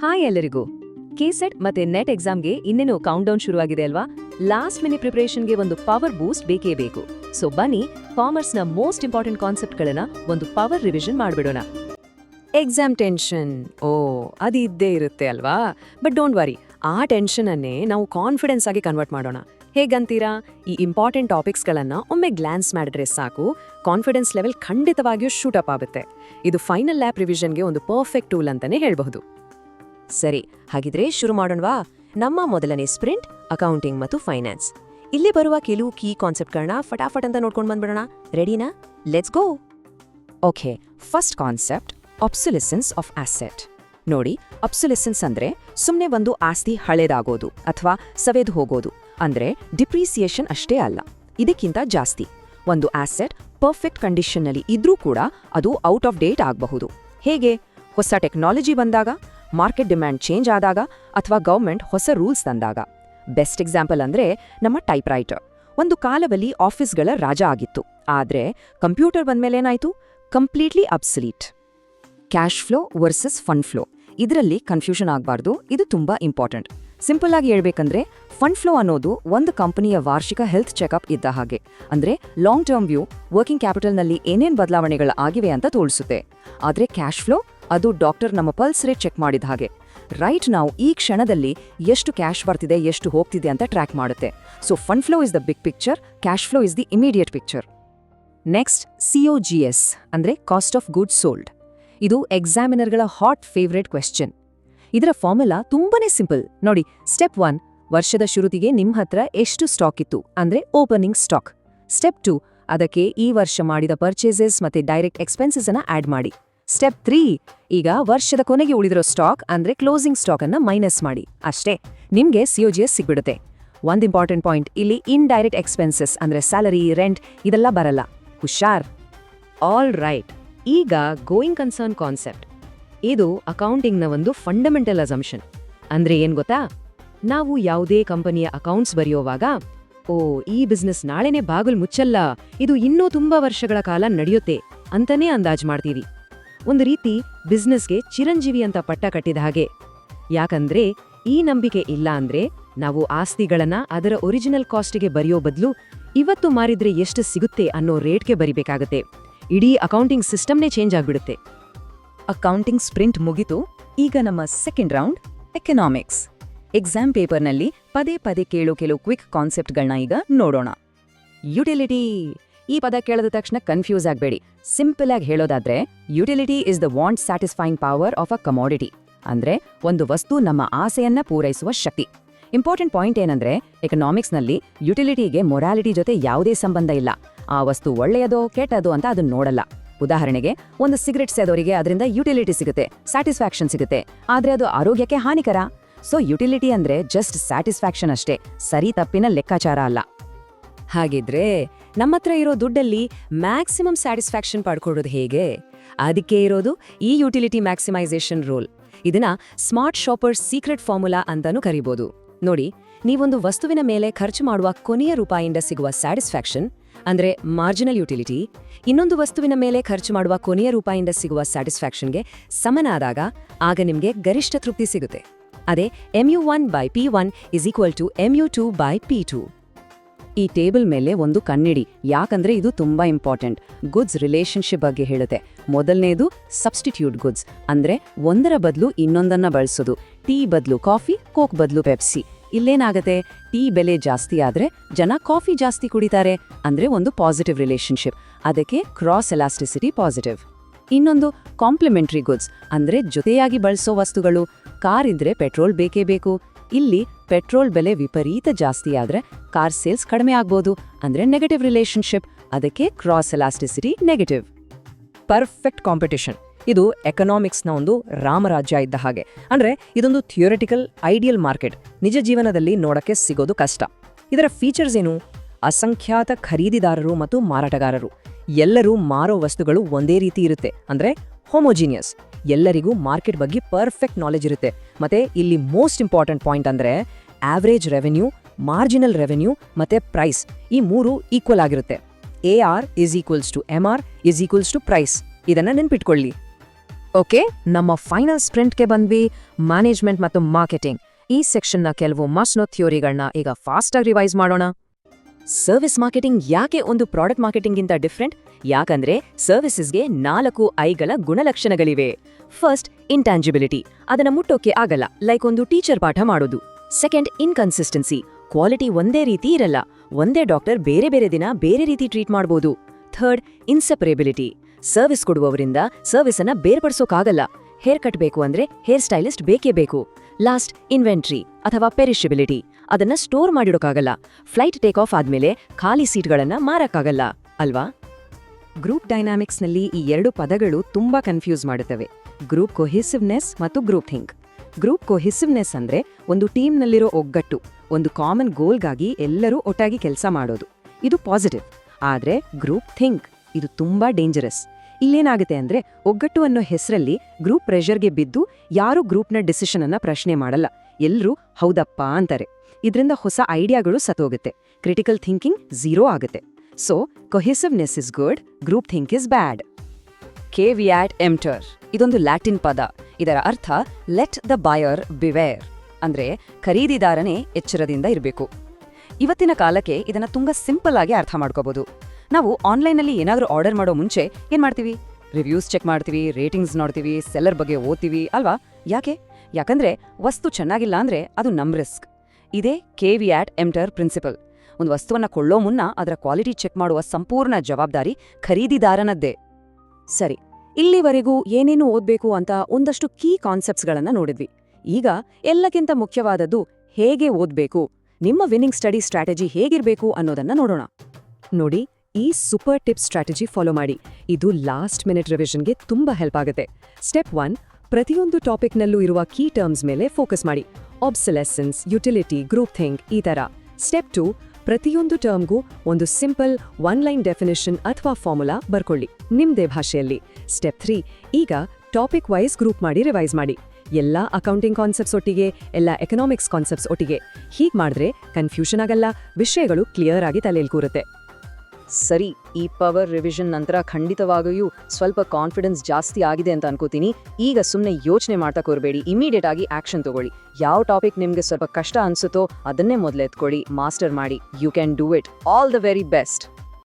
Hi ಎಲ್ಲರಿಗೂ. KSET ಮತ್ತೆ net ಎಕ್ಸಾಮ್ಗೆ ಇನ್ನೇನು ಕೌಂಟ್ ಡೌನ್ ಶುರುವಾಗಿದೆ ಅಲ್ವಾ? ಲಾಸ್ಟ್ ಮಿನಿಟ್ ಪ್ರಿಪರೇಷನ್ಗೆ ಒಂದು ಪವರ್ ಬೂಸ್ಟ್ ಬೇಕೇ ಬೇಕು. ಸೊ ಬನ್ನಿ ಕಾಮರ್ಸ್ನ ಮೋಸ್ಟ್ ಇಂಪಾರ್ಟೆಂಟ್ ಕಾನ್ಸೆಪ್ಟ್ಗಳನ್ನ ಒಂದು ಪವರ್ ರಿವಿಷನ್ ಮಾಡ್ಬಿಡೋಣ. ಎಕ್ಸಾಮ್ ಟೆನ್ಷನ್ ಓ, ಅದು ಇದ್ದೇ ಇರುತ್ತೆ ಅಲ್ವಾ? ಬಟ್ ಡೋಂಟ್ ವರಿ ಆ ಟೆನ್ಷನ್ ಅನ್ನೇ ನಾವು ಕಾನ್ಫಿಡೆನ್ಸ್ ಆಗಿ ಕನ್ವರ್ಟ್ ಮಾಡೋಣ. ಹೇಗಂತೀರಾ? ಈ ಇಂಪಾರ್ಟೆಂಟ್ ಟಾಪಿಕ್ಸ್ಗಳನ್ನ ಒಮ್ಮೆ ಗ್ಲಾನ್ಸ್ ಮಾಡಿದ್ರೆ ಸಾಕು ಕಾನ್ಫಿಡೆನ್ಸ್ ಲೆವೆಲ್ ಖಂಡಿತವಾಗಿಯೂ ಶೂಟ್ ಅಪ್ ಆಗುತ್ತೆ. ಇದು ಫೈನಲ್ ಲ್ಯಾಪ್ ರಿವಿಷನ್ಗೆ ಒಂದು ಪರ್ಫೆಕ್ಟ್ ಟೂಲ್ ಅಂತಾನೆ ಹೇಳಬಹುದು. ಸರಿ, ಹಾಗಿದ್ರೆ ಶುರು ಮಾಡೋಣವಾ? ನಮ್ಮ ಮೊದಲನೇ ಸ್ಪ್ರಿಂಟ್, ಅಕೌಂಟಿಂಗ್ ಮತ್ತು ಫೈನಾನ್ಸ್. ಇಲ್ಲಿ ಬರುವ ಕೆಲವು ಕೀ ಕಾನ್ಸೆಪ್ಟ್ಗಳನ್ನ ಫಟಾಫಟ್ ಅಂತ ನೋಡ್ಕೊಂಡು ಬಂದ್ಬಿಡೋಣ. ರೆಡಿನಾ? Let's go! Okay, first concept, obsolescence of asset. ನೋಡಿ, ಅಬ್ಸುಲಿಸೆನ್ಸ್ ಅಂದ್ರೆ ಸುಮ್ಮನೆ ಒಂದು ಆಸ್ತಿ ಹಳೇದಾಗೋದು ಅಥವಾ ಸವೆದು ಹೋಗೋದು. ಅಂದ್ರೆ ಡಿಪ್ರಿಸಿಯೇಷನ್ ಅಷ್ಟೇ ಅಲ್ಲ, ಇದಕ್ಕಿಂತ ಜಾಸ್ತಿ. ಒಂದು ಆಸೆಟ್ ಪರ್ಫೆಕ್ಟ್ ಕಂಡೀಷನ್ನಲ್ಲಿ ಇದ್ರೂ ಕೂಡ ಅದು ಔಟ್ ಆಫ್ ಡೇಟ್ ಆಗಬಹುದು. ಹೇಗೆ? ಹೊಸ ಟೆಕ್ನಾಲಜಿ ಬಂದಾಗ ಮಾರ್ಕೆಟ್ ಡಿಮ್ಯಾಂಡ್ ಚೇಂಜ್ ಆದಾಗ ಅಥವಾ ಗೌರ್ಮೆಂಟ್ ಹೊಸ ರೂಲ್ಸ್ ತಂದಾಗ. ಬೆಸ್ಟ್ ಎಕ್ಸಾಂಪಲ್ ಅಂದ್ರೆ ನಮ್ಮ ಟೈಪ್ ರೈಟರ್ ಒಂದು ಕಾಲದಲ್ಲಿ ಆಫೀಸ್ಗಳ ರಾಜ ಆಗಿತ್ತು. ಆದ್ರೆ computer ಬಂದ್ಮೇಲೇನಾಯ್ತು completely obsolete. Cash flow versus fund flow. ಇದರಲ್ಲಿ ಕನ್ಫ್ಯೂಷನ್ ಆಗಬಾರ್ದು. ಇದು ತುಂಬಾ ಇಂಪಾರ್ಟೆಂಟ್. ಸಿಂಪಲ್ ಆಗಿ ಹೇಳ್ಬೇಕಂದ್ರೆ ಫಂಡ್ ಫ್ಲೋ ಅನ್ನೋದು ಒಂದು ಕಂಪನಿಯ ವಾರ್ಷಿಕ ಹೆಲ್ತ್ ಚೆಕಪ್ ಇದ್ದ ಹಾಗೆ. ಅಂದ್ರೆ ಲಾಂಗ್ ಟರ್ಮ್ ವ್ಯೂ, ವರ್ಕಿಂಗ್ ಕ್ಯಾಪಿಟಲ್ನಲ್ಲಿ ಏನೇನ್ ಬದಲಾವಣೆಗಳು ಆಗಿವೆ ಅಂತ ತೋರಿಸುತ್ತೆ ಆದ್ರೆ ಕ್ಯಾಶ್ ಫ್ಲೋ ಅದು ಡಾಕ್ಟರ್ ನಮ್ಮ ಪಲ್ಸ್ ರೇಟ್ ಚೆಕ್ ಮಾಡಿದ ಹಾಗೆ. ರೈಟ್ ನಾವು ಈ ಕ್ಷಣದಲ್ಲಿ ಎಷ್ಟು ಕ್ಯಾಶ್ ಬರ್ತಿದೆ, ಎಷ್ಟು ಹೋಗ್ತಿದೆ ಅಂತ ಟ್ರ್ಯಾಕ್ ಮಾಡುತ್ತೆ. So fund flow is the big picture cash flow is the immediate picture next COGS ಅಂದ್ರೆ ಕಾಸ್ಟ್ ಆಫ್ ಗುಡ್ ಸೋಲ್ಡ್ ಇದು ಎಕ್ಸಾಮಿನರ್ಗಳ ಹಾಟ್ ಫೇವ್ರೇಟ್ ಕ್ವೆಶ್ಚನ್ ಇದರ ಫಾರ್ಮುಲಾ ತುಂಬಾನೇ ಸಿಂಪಲ್ ನೋಡಿ ಸ್ಟೆಪ್ ಒನ್ ವರ್ಷದ ಶುರುತಿಗೆ ನಿಮ್ಮ ಹತ್ರ ಎಷ್ಟು ಸ್ಟಾಕ್ ಇತ್ತು? ಅಂದ್ರೆ ಓಪನಿಂಗ್ ಸ್ಟಾಕ್ ಸ್ಟೆಪ್ ಟು ಅದಕ್ಕೆ ಈ ವರ್ಷ ಮಾಡಿದ ಪರ್ಚೇಸಸ್ ಮತ್ತೆ ಡೈರೆಕ್ಟ್ ಎಕ್ಸ್ಪೆನ್ಸಸ್ ಅನ್ನು ಆಡ್ ಮಾಡಿ. Step three. ಈಗ ವರ್ಷದ ಕೊನೆಗೆ ಉಳಿದಿರೋ ಸ್ಟಾಕ್ ಅಂದ್ರೆ ಕ್ಲೋಸಿಂಗ್ ಸ್ಟಾಕ್ ಅನ್ನ ಮೈನಸ್ ಮಾಡಿ. ಅಷ್ಟೇ, ನಿಮ್ಗೆ ಸಿಒಜಿಎಸ್ ಸಿಗ್ಬಿಡುತ್ತೆ. ಒಂದ್ ಇಂಪಾರ್ಟೆಂಟ್ ಪಾಯಿಂಟ್, ಇಲ್ಲಿ ಇನ್ ಡೈರೆಕ್ಟ್ ಎಕ್ಸ್ಪೆನ್ಸಸ್ ಅಂದ್ರೆ ಸ್ಯಾಲರಿ ರೆಂಟ್ ಇದೆಲ್ಲ ಬರಲ್ಲ. ಹುಷಾರ್. ಆಲ್ ರೈಟ್ ಈಗ ಗೋಯಿಂಗ್ ಕನ್ಸರ್ನ್ ಕಾನ್ಸೆಪ್ಟ್ ಇದು ಅಕೌಂಟಿಂಗ್ನ ಒಂದು ಫಂಡಮೆಂಟಲ್ ಅಸಂಪ್ಷನ್ ಅಂದ್ರೆ ಏನ್ ಗೊತ್ತಾ? ನಾವು ಯಾವುದೇ ಕಂಪನಿಯ ಅಕೌಂಟ್ಸ್ ಬರೆಯೋವಾಗ, ಓ, ಈ ಬಿಸ್ನೆಸ್ ನಾಳೆನೇ ಬಾಗಿಲು ಮುಚ್ಚಲ್ಲ, ಇದು ಇನ್ನೂ ತುಂಬಾ ವರ್ಷಗಳ ಕಾಲ ನಡೆಯುತ್ತೆ ಅಂತನೇ ಅಂದಾಜ್ ಮಾಡ್ತೀವಿ. ಒಂದು ರೀತಿ ಬಿಸ್ನೆಸ್ಗೆ ಚಿರಂಜೀವಿ ಅಂತ ಪಟ್ಟ ಕಟ್ಟಿದ ಹಾಗೆ. ಯಾಕಂದ್ರೆ ಈ ನಂಬಿಕೆ ಇಲ್ಲ ಅಂದ್ರೆ ನಾವು ಆಸ್ತಿಗಳನ್ನ ಅದರ ಒರಿಜಿನಲ್ ಕಾಸ್ಟ್ಗೆ ಬರೆಯೋ ಬದಲು ಇವತ್ತು ಮಾರಿದ್ರೆ ಎಷ್ಟು ಸಿಗುತ್ತೆ ಅನ್ನೋ ರೇಟ್ಗೆ ಬರಿಬೇಕಾಗತ್ತೆ. ಇಡೀ ಅಕೌಂಟಿಂಗ್ ಸಿಸ್ಟಮ್ನೇ ಚೇಂಜ್ ಆಗ್ಬಿಡುತ್ತೆ. ಅಕೌಂಟಿಂಗ್ ಸ್ಪ್ರಿಂಟ್ ಮುಗಿತು. ಈಗ ನಮ್ಮ ಸೆಕೆಂಡ್ ರೌಂಡ್, ಎಕನಾಮಿಕ್ಸ್. ಎಕ್ಸಾಮ್ ಪೇಪರ್ನಲ್ಲಿ ಪದೇ ಪದೇ ಕೇಳೋ ಕೆಲವು ಕ್ವಿಕ್ ಕಾನ್ಸೆಪ್ಟ್ಗಳನ್ನ ಈಗ ನೋಡೋಣ. ಯುಟಿಲಿಟಿ. ಈ ಪದ ಕೇಳಿದ ತಕ್ಷಣ ಕನ್ಫ್ಯೂಸ್ ಆಗಬೇಡಿ. ಸಿಂಪಲ್ ಆಗಿ ಹೇಳೋದಾದ್ರೆ utility is the want satisfying power of a commodity ಅಂದ್ರೆ, ಒಂದು ವಸ್ತು ನಮ್ಮ ಆಸೆಯನ್ನ ಪೂರೈಸುವ ಶಕ್ತಿ. ಇಂಪಾರ್ಟೆಂಟ್ ಪಾಯಿಂಟ್ ಏನಂದ್ರೆ ಎಕನಾಮಿಕ್ಸ್ನಲ್ಲಿ ಯುಟಿಲಿಟಿಗೆ ಮೊರಾಲಿಟಿ ಜೊತೆ ಯಾವುದೇ ಸಂಬಂಧ ಇಲ್ಲ. ಆ ವಸ್ತು ಒಳ್ಳೆಯದೋ, ಕೆಟ್ಟದೋ ಅಂತ ಅದನ್ನ ನೋಡಲ್ಲ. ಉದಾಹರಣೆಗೆ, ಒಂದು ಸಿಗರೆಟ್ ಸೇದೋರಿಗೆ ಅದರಿಂದ ಯುಟಿಲಿಟಿ ಸಿಗುತ್ತೆ ಸ್ಯಾಟಿಸ್ಫ್ಯಾಕ್ಷನ್ ಸಿಗುತ್ತೆ. ಆದ್ರೆ ಅದು ಆರೋಗ್ಯಕ್ಕೆ ಹಾನಿಕರ. ಸೊ ಯುಟಿಲಿಟಿ ಅಂದ್ರೆ ಜಸ್ಟ್ ಸ್ಯಾಟಿಸ್ಫ್ಯಾಕ್ಷನ್ ಅಷ್ಟೇ, ಸರಿ ತಪ್ಪಿನ ಲೆಕ್ಕಾಚಾರ ಅಲ್ಲ. ಹಾಗಿದ್ರೆ ನಮ್ಮತ್ರ ಇರೋ ದುಡ್ಡಲ್ಲಿ ಮ್ಯಾಕ್ಸಿಮಮ್ ಸ್ಯಾಟಿಸ್ಫ್ಯಾಕ್ಷನ್ ಪಡ್ಕೊಡೋದು ಹೇಗೆ? ಅದಕ್ಕೆ ಇರೋದು ಈ ಯುಟಿಲಿಟಿ ಮ್ಯಾಕ್ಸಿಮೈಸೇಷನ್ ರೂಲ್. ಇದನ್ನ ಸ್ಮಾರ್ಟ್ ಶಾಪರ್ಸ್ ಸೀಕ್ರೆಟ್ ಫಾರ್ಮುಲಾ ಅಂತಾನೂ ಕರಿಬೋದು. ನೋಡಿ, ನೀವೊಂದು ವಸ್ತುವಿನ ಮೇಲೆ ಖರ್ಚು ಮಾಡುವ ಕೊನೆಯ ರೂಪಾಯಿಂದ ಸಿಗುವ ಸ್ಯಾಟಿಸ್ಫ್ಯಾಕ್ಷನ್, ಅಂದ್ರೆ ಮಾರ್ಜಿನಲ್ ಯುಟಿಲಿಟಿ, ಇನ್ನೊಂದು ವಸ್ತುವಿನ ಮೇಲೆ ಖರ್ಚು ಮಾಡುವ ಕೊನೆಯ ರೂಪಾಯಿಂದ ಸಿಗುವ ಸ್ಯಾಟಿಸ್ಫ್ಯಾಕ್ಷನ್ಗೆ ಸಮನಾದಾಗ ಆಗ ನಿಮಗೆ ಗರಿಷ್ಠ ತೃಪ್ತಿ ಸಿಗುತ್ತೆ. ಅದೇ M U one by P one is equal to M U two by P two ಈ ಟೇಬಲ್ ಮೇಲೆ ಒಂದು ಕಣ್ಣಿಡಿ. ಯಾಕಂದ್ರೆ ಇದು ತುಂಬಾ ಇಂಪಾರ್ಟೆಂಟ್. ಗುಡ್ಸ್ ರಿಲೇಶನ್ಶಿಪ್ ಬಗ್ಗೆ ಹೇಳುತ್ತೆ. ಮೊದಲನೇದು ಸಬ್ಸ್ಟಿಟ್ಯೂಟ್ ಗುಡ್ಸ್. ಅಂದ್ರೆ ಒಂದರ ಬದಲು ಇನ್ನೊಂದನ್ನ ಬಳಸೋದು. ಟೀ ಬದಲು ಕಾಫಿ, ಕೋಕ್ ಬದಲು ಪೆಪ್ಸಿ. ಇಲ್ಲೇನಾಗತ್ತೆ? ಟೀ ಬೆಲೆ ಜಾಸ್ತಿ ಆದ್ರೆ ಜನ ಕಾಫಿ ಜಾಸ್ತಿ ಕುಡಿತಾರೆ. ಅಂದ್ರೆ ಒಂದು ಪಾಸಿಟಿವ್ ರಿಲೇಶನ್ಶಿಪ್ ಅದಕ್ಕೆ ಕ್ರಾಸ್ ಎಲಾಸ್ಟಿಸಿಟಿ ಪಾಸಿಟಿವ್. ಇನ್ನೊಂದು ಕಾಂಪ್ಲಿಮೆಂಟ್ರಿ ಗುಡ್ಸ್. ಅಂದ್ರೆ ಜೊತೆಯಾಗಿ ಬಳಸೋ ವಸ್ತುಗಳು. ಕಾರ್ ಇದ್ರೆ ಪೆಟ್ರೋಲ್ ಬೇಕೇ ಬೇಕು. ಇಲ್ಲಿ ಪೆಟ್ರೋಲ್ ಬೆಲೆ ವಿಪರೀತ ಜಾಸ್ತಿ ಆದ್ರೆ ಕಾರ್ ಸೇಲ್ಸ್ ಕಡಿಮೆ ಆಗ್ಬೋದು ಅಂದ್ರೆ ನೆಗೆಟಿವ್ ರಿಲೇಶನ್ಶಿಪ್ ಅದಕ್ಕೆ cross elasticity negative perfect competition ಇದು ಎಕನಾಮಿಕ್ಸ್ನ ಒಂದು ರಾಮರಾಜ್ಯ ಇದ್ದ ಹಾಗೆ. ಅಂದ್ರೆ ಇದೊಂದು ಥಿಯೋರಿಟಿಕಲ್ ಐಡಿಯಲ್ ಮಾರ್ಕೆಟ್ ನಿಜ ಜೀವನದಲ್ಲಿ ನೋಡಕ್ಕೆ ಸಿಗೋದು ಕಷ್ಟ. ಇದರ ಫೀಚರ್ಸ್ ಏನು? ಅಸಂಖ್ಯಾತ ಖರೀದಿದಾರರು ಮತ್ತು ಮಾರಾಟಗಾರರು. ಎಲ್ಲರೂ ಮಾರೋ ವಸ್ತುಗಳು ಒಂದೇ ರೀತಿ ಇರುತ್ತೆ. ಅಂದ್ರೆ ಹೋಮೋಜಿನಿಯಸ್ ಎಲ್ಲರಿಗೂ ಮಾರ್ಕೆಟ್ ಬಗ್ಗೆ ಪರ್ಫೆಕ್ಟ್ ನಾಲೆಜ್ ಇರುತ್ತೆ. ಮತ್ತೆ ಇಲ್ಲಿ ಮೋಸ್ಟ್ ಇಂಪಾರ್ಟೆಂಟ್ ಪಾಯಿಂಟ್ ಅಂದ್ರೆ ಆವರೇಜ್ ರೆವೆನ್ಯೂ ಮಾರ್ಜಿನಲ್ ರೆವೆನ್ಯೂ ಮತ್ತೆ ಪ್ರೈಸ್ ಈ ಮೂರು ಈಕ್ವಲ್ ಆಗಿರುತ್ತೆ. A R is equals to M R is equals to price ಇದನ್ನ ನೆನ್ಪಿಟ್ಕೊಳ್ಳಿ. ಓಕೆ ನಮ್ಮ ಫೈನಲ್ ಸ್ಪ್ರಿಂಟ್ಗೆ ಬಂದ್ವಿ. ಮ್ಯಾನೇಜ್ಮೆಂಟ್ ಮತ್ತು ಮಾರ್ಕೆಟಿಂಗ್ ಈ ಸೆಕ್ಷನ್ನ ಕೆಲವು ಮಸ್ನೋ ಥಿಯೋರಿಗಳನ್ನ ಈಗ ಫಾಸ್ಟಾಗಿ ರಿವೈಸ್ ಮಾಡೋಣ. ಸರ್ವಿಸ್ ಮಾರ್ಕೆಟಿಂಗ್ ಯಾಕೆ ಒಂದು ಪ್ರಾಡಕ್ಟ್ ಮಾರ್ಕೆಟಿಂಗ್ಗಿಂತ ಡಿಫ್ರೆಂಟ್ ಯಾಕಂದ್ರೆ ಸರ್ವಿಸಸ್ಗೆ ನಾಲ್ಕು ಐಗಳ ಗುಣಲಕ್ಷಣಗಳಿವೆ. ಫಸ್ಟ್ ಇಂಟ್ಯಾಂಜಿಬಿಲಿಟಿ ಅದನ್ನ ಮುಟ್ಟೋಕೆ ಆಗಲ್ಲ. ಲೈಕ್ ಒಂದು ಟೀಚರ್ ಪಾಠ ಮಾಡೋದು. ಸೆಕೆಂಡ್ ಇನ್ಕನ್ಸಿಸ್ಟೆನ್ಸಿ ಕ್ವಾಲಿಟಿ ಒಂದೇ ರೀತಿ ಇರಲ್ಲ. ಒಂದೇ ಡಾಕ್ಟರ್ ಬೇರೆ ಬೇರೆ ದಿನ ಬೇರೆ ರೀತಿ ಟ್ರೀಟ್ ಮಾಡ್ಬೋದು. ಥರ್ಡ್ ಇನ್ಸೆಪರೇಬಿಲಿಟಿ ಸರ್ವಿಸ್ ಕೊಡುವವರಿಂದ ಸರ್ವಿಸ್ ಅನ್ನ ಬೇರ್ಪಡಿಸೋಕಾಗಲ್ಲ. ಹೇರ್ ಕಟ್ ಬೇಕು ಅಂದ್ರೆ ಹೇರ್ ಸ್ಟೈಲಿಸ್ಟ್ ಬೇಕೇ ಬೇಕು. ಲಾಸ್ಟ್ ಇನ್ವೆಂಟ್ರಿ ಅಥವಾ ಪೆರಿಷಬಿಲಿಟಿ ಅದನ್ನ ಸ್ಟೋರ್ ಮಾಡಿಡೋಕ್ಕಾಗಲ್ಲ ಫ್ಲೈಟ್ ಟೇಕ್ ಆಫ್ ಆದ್ಮೇಲೆ ಖಾಲಿ ಸೀಟ್ಗಳನ್ನ ಮಾರಕ್ಕಾಗಲ್ಲ. ಅಲ್ವಾ? ಗ್ರೂಪ್ ಡೈನಾಮಿಕ್ಸ್ನಲ್ಲಿ ಈ ಎರಡು ಪದಗಳು ತುಂಬಾ ಕನ್ಫ್ಯೂಸ್ ಮಾಡುತ್ತವೆ. ಗ್ರೂಪ್ ಕೊಹಿಸಿವ್ನೆಸ್ ಮತ್ತು ಗ್ರೂಪ್ ಥಿಂಕ್ ಗ್ರೂಪ್ ಕೊಹಿಸಿವ್ನೆಸ್ ಅಂದ್ರೆ ಒಂದು ಟೀಮ್ನಲ್ಲಿರೋ ಒಗ್ಗಟ್ಟು, ಒಂದು ಕಾಮನ್ ಗೋಲ್ಗಾಗಿ ಎಲ್ಲರೂ ಒಟ್ಟಾಗಿ ಕೆಲಸ ಮಾಡೋದು. ಇದು ಪಾಸಿಟಿವ್ ಆದ್ರೆ ಗ್ರೂಪ್ ಥಿಂಕ್ ಇದು ತುಂಬಾ ಡೇಂಜರಸ್ ಇಲ್ಲೇನಾಗುತ್ತೆ ಅಂದ್ರೆ ಒಗ್ಗಟ್ಟು ಅನ್ನೋ ಹೆಸರಲ್ಲಿ ಗ್ರೂಪ್ ಪ್ರೆಷರ್ಗೆ ಬಿದ್ದು ಯಾರೂ ಗ್ರೂಪ್ನ ಡಿಸಿಷನ್ ಅನ್ನ ಪ್ರಶ್ನೆ ಮಾಡಲ್ಲ. ಎಲ್ಲರೂ ಹೌದಪ್ಪ ಅಂತಾರೆ. ಇದರಿಂದ ಹೊಸ ಐಡಿಯಾಗಳು ಸತ್ತೋಗುತ್ತೆ. ಕ್ರಿಟಿಕಲ್ ಥಿಂಕಿಂಗ್ ಝೀರೋ ಆಗುತ್ತೆ. So cohesiveness is good group think is bad caveat emptor ಇದೊಂದು ಲ್ಯಾಟಿನ್ ಪದ. ಇದರ ಅರ್ಥ ಲೆಟ್ ದ ಬಾಯರ್ ಬಿವೇರ್ ಅಂದ್ರೆ, ಖರೀದಿದಾರನೇ ಎಚ್ಚರದಿಂದ ಇರಬೇಕು. ಇವತ್ತಿನ ಕಾಲಕ್ಕೆ ಇದನ್ನ ತುಂಬಾ ಸಿಂಪಲ್ ಆಗಿ ಅರ್ಥ ಮಾಡ್ಕೋಬಹುದು ನಾವು ಆನ್ಲೈನಲ್ಲಿ ಏನಾದರೂ ಆರ್ಡರ್ ಮಾಡೋ ಮುಂಚೆ ಏನು ಮಾಡ್ತೀವಿ? ರಿವ್ಯೂಸ್ ಚೆಕ್ ಮಾಡ್ತೀವಿ ರೇಟಿಂಗ್ಸ್ ನೋಡ್ತೀವಿ ಸೆಲ್ಲರ್ ಬಗ್ಗೆ ಓದ್ತೀವಿ, ಅಲ್ವಾ? ಯಾಕೆ? ಯಾಕಂದ್ರೆ, ವಸ್ತು ಚೆನ್ನಾಗಿಲ್ಲ ಅಂದ್ರೆ ಅದು ನಮ್ ರಿಸ್ಕ್ ಇದೇ ಆಟ್ ಎಂಟರ್ ಪ್ರಿನ್ಸಿಪಲ್. ಒಂದು ವಸ್ತುವನ್ನ ಕೊಳ್ಳೋ ಮುನ್ನ ಅದರ ಕ್ವಾಲಿಟಿ ಚೆಕ್ ಮಾಡುವ ಸಂಪೂರ್ಣ ಜವಾಬ್ದಾರಿ ಖರೀದಿದಾರನದ್ದೇ. ಸರಿ, ಇಲ್ಲಿವರೆಗೂ ಏನೇನು ಓದ್ಬೇಕು ಅಂತ ಒಂದಷ್ಟು ಕೀ ಕಾನ್ಸೆಪ್ಟ್ಸ್ಗಳನ್ನು ನೋಡಿದ್ವಿ. ಈಗ ಎಲ್ಲಕ್ಕಿಂತ ಮುಖ್ಯವಾದದ್ದು ಹೇಗೆ ಓದ್ಬೇಕು, ನಿಮ್ಮ ವಿನ್ನಿಂಗ್ ಸ್ಟಡಿ ಸ್ಟ್ರಾಟಜಿ ಹೇಗಿರಬೇಕು ಅನ್ನೋದನ್ನ ನೋಡೋಣ. ನೋಡಿ, ಈ ಸೂಪರ್ ಟಿಪ್ ಸ್ಟ್ರಾಟಜಿ ಫಾಲೋ ಮಾಡಿ. ಇದು ಲಾಸ್ಟ್ ಮಿನಿಟ್ ರಿವಿಷನ್ಗೆ ತುಂಬಾ ಹೆಲ್ಪ್ ಆಗುತ್ತೆ. ಸ್ಟೆಪ್ ಒನ್, ಪ್ರತಿಯೊಂದು ಟಾಪಿಕ್ನಲ್ಲೂ ಇರುವ ಕೀ ಟರ್ಮ್ಸ್ ಮೇಲೆ ಫೋಕಸ್ ಮಾಡಿ. ಆಬ್ಸಲೆಸೆನ್ಸ್ ಯುಟಿಲಿಟಿ ಗ್ರೂಪ್ ಥಿಂಗ್ ಈ ಥರ ಸ್ಟೆಪ್ ಟು ಪ್ರತಿಯೊಂದು ಟರ್ಮ್ಗೂ ಒಂದು ಸಿಂಪಲ್ ಒನ್ ಲೈನ್ ಡೆಫಿನಿಷನ್ ಅಥವಾ ಫಾರ್ಮುಲಾ ಬರ್ಕೊಳ್ಳಿ ನಿಮ್ದೇ ಭಾಷೆಯಲ್ಲಿ ಸ್ಟೆಪ್ ತ್ರೀ ಈಗ ಟಾಪಿಕ್ ವೈಸ್ ಗ್ರೂಪ್ ಮಾಡಿ ರಿವೈಸ್ ಮಾಡಿ. ಎಲ್ಲ ಅಕೌಂಟಿಂಗ್ ಕಾನ್ಸೆಪ್ಟ್ಸ್ ಒಟ್ಟಿಗೆ, ಎಲ್ಲ ಎಕನಾಮಿಕ್ಸ್ ಕಾನ್ಸೆಪ್ಟ್ಸ್ ಒಟ್ಟಿಗೆ. ಹೀಗೆ ಮಾಡಿದ್ರೆ ಕನ್ಫ್ಯೂಷನ್ ಆಗಲ್ಲ, ವಿಷಯಗಳು ಕ್ಲಿಯರ್ ಆಗಿ ತಲೆಯಲ್ಲಿ ಕೂರುತ್ತೆ. ಸರಿ, ಈ ಪವರ್ ರಿವಿಷನ್ ನಂತರ ಖಂಡಿತವಾಗಿಯೂ ಸ್ವಲ್ಪ ಕಾನ್ಫಿಡೆನ್ಸ್ ಜಾಸ್ತಿ ಆಗಿದೆ ಅಂತ ಅನ್ಕೋತೀನಿ. ಈಗ ಸುಮ್ಮನೆ ಯೋಚನೆ ಮಾಡ್ತಾ ಕೂರಬೇಡಿ ಇಮಿಡಿಯೇಟ್ ಆಗಿ ಆಕ್ಷನ್ ತಗೊಳ್ಳಿ. ಯಾವ ಟಾಪಿಕ್ ನಿಮ್ಗೆ ಸ್ವಲ್ಪ ಕಷ್ಟ ಅನ್ಸುತ್ತೋ ಅದನ್ನೇ ಮೊದಲು ಎತ್ಕೊಳ್ಳಿ ಮಾಸ್ಟರ್ ಮಾಡಿ. You can do it all the very best